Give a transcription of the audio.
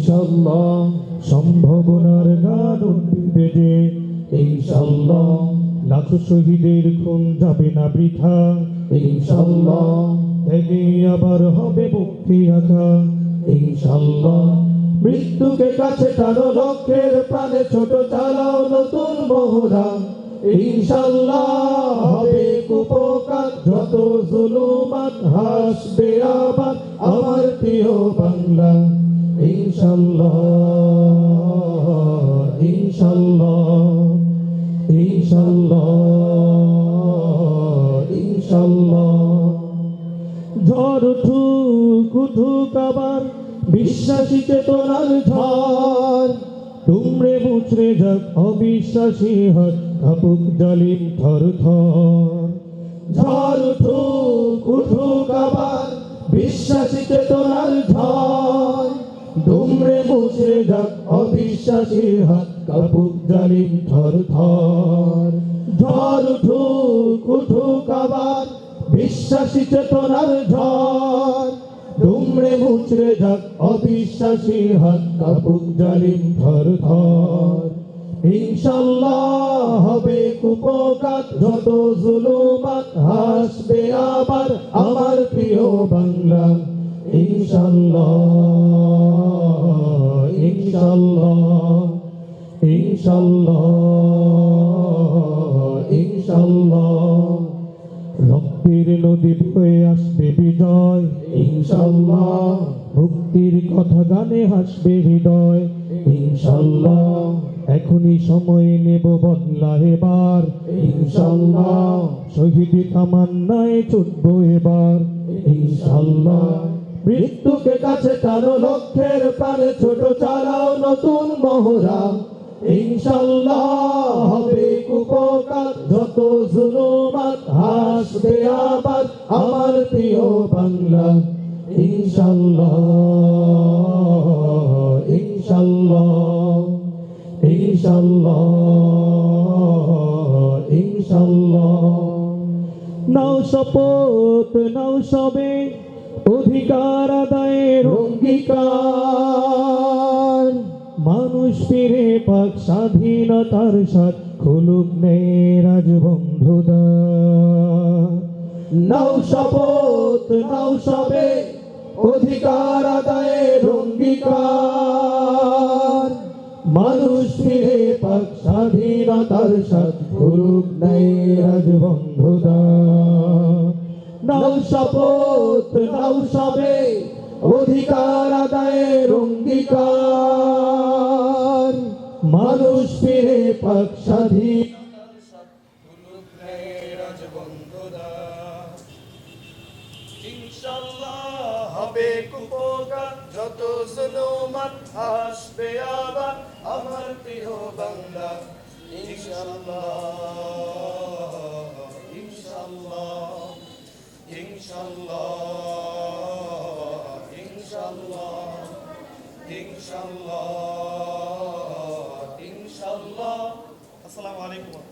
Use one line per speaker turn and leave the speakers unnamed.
ইনশাল্লাহ সম্ভাবনার উঠবে যে, ইনশাল্লাহ লাখ শহীদের খুন যাবে না বৃথা। ইনশাল্লাহ থেকে আবার হবে মুক্তি আঁকা। ইনশাল্লাহ মৃত্যুকে কাছে টানো, লক্ষ্যের প্রাণে ছোট চালাও নতুন মোহরা ইনশাল্লাহ হবে কুপকার, যত জুলুমাত হাসবে আবার আমার প্রিয় বাংলা। ঠুক বিশ্বাসী চেতনার ঝড়। তুমড়ে মুচড়ে যাক, অবিশ্বাসী হাত কাপুক জালিম থর থর। ঝড় উঠুক উঠুক আবার, বিশ্বাসী চেতনার ঝড়। দুমড়ে মুচড়ে যাক অবিশ্বাসী হাত কাপুক জালিম থর থর ঝড় উঠুক উঠুক আবার বিশ্বাসী চেতনার ঝড়। দুমড়ে মুচড়ে যাক অবিশ্বাসী হাত কাপুক জালিম থর থর ইনশাল্লাহ হবে কুপকাত, যত জুলুমাত হাসবে আবার আমার প্রিয় বাংলা। ইনশাল্লাহ। ইনশাল্লাহ ইনশাল্লাহ ইনশাল্লাহ। রক্তের নদী বয়ে আসবে বিজয়, ইনশাল্লাহ। মুক্তির কথা গানে হাসবে হৃদয়, ইনশাল্লাহ। এখনই সময় নেব বদলা এবার, ইনশাল্লাহ। শহীদ তামান্নায় ছুটব এবার, ইনশাল্লাহ। মৃত্যুকে কাছে টানো লক্ষ্যের পারে ছোট চালাও নতুন মহড়া। ইনশাল্লাহ হবে কুপকার, যত জুলুমাত হাসবে আবার আমার প্রিয় বাংলা। ইনশাল্লাহ ইনশাল্লাহ ইনশাল্লাহ ইনশাল্লাহ নাও শপথ, নাও সবে অধিকার আদায়ের অঙ্গীকার। মানুষ ফিরে পাক স্বাধীনতার সাথ খুলুক নেই রাজবন্ধুদার নাও শপথ, নাও সবে, অধিকার আদায়ের অঙ্গীকার। মানুষ ফিরে পাক স্বাধীনতার সাথ খুলুক নেই রাজবন্ধুদার নাও শপথ নাও সবে অধিকার আদায়ের অঙ্গীকার। মানুষ ফিরে পাক
হবে যত আমার প্রিয় বাংলা। ইনশাল্লাহ। ইনশাল্লাহ ইনশাল্লাহ ইনশাল্লাহ। ইনশাল্লাহ আসসালামু আলাইকুম।